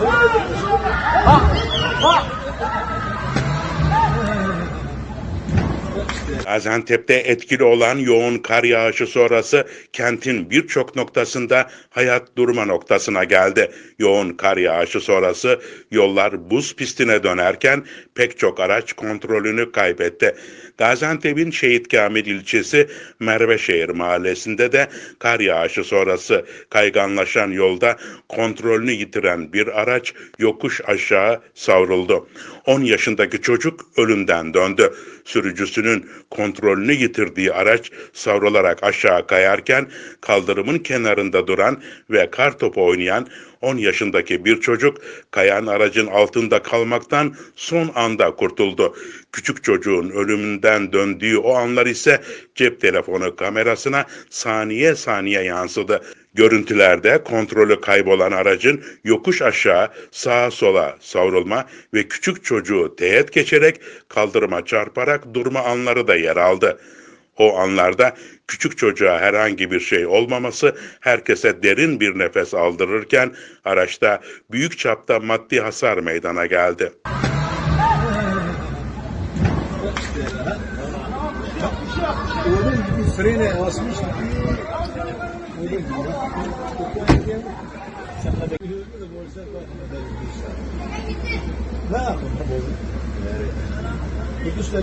喂啊啊 Gaziantep'te etkili olan yoğun kar yağışı sonrası kentin birçok noktasında hayat durma noktasına geldi. Yoğun kar yağışı sonrası yollar buz pistine dönerken pek çok araç kontrolünü kaybetti. Gaziantep'in Şehit Kamil ilçesi Merveşehir mahallesinde de kar yağışı sonrası kayganlaşan yolda kontrolünü yitiren bir araç yokuş aşağı savruldu. 10 yaşındaki çocuk ölümden döndü. Sürücüsünün kontrolünü yitirdiği araç savrularak aşağı kayarken kaldırımın kenarında duran ve kar topu oynayan 10 yaşındaki bir çocuk kayan aracın altında kalmaktan son anda kurtuldu. Küçük çocuğun ölümünden döndüğü o anlar ise cep telefonu kamerasına saniye saniye yansıdı. Görüntülerde kontrolü kaybolan aracın yokuş aşağı sağa sola savrulma ve küçük çocuğu teğet geçerek kaldırıma çarparak durma anları da yer aldı. O anlarda küçük çocuğa herhangi bir şey olmaması herkese derin bir nefes aldırırken araçta büyük çapta maddi hasar meydana geldi. Oğlum bir frene asmış. Oğlum ya. Ne yapalım? Kudüs'te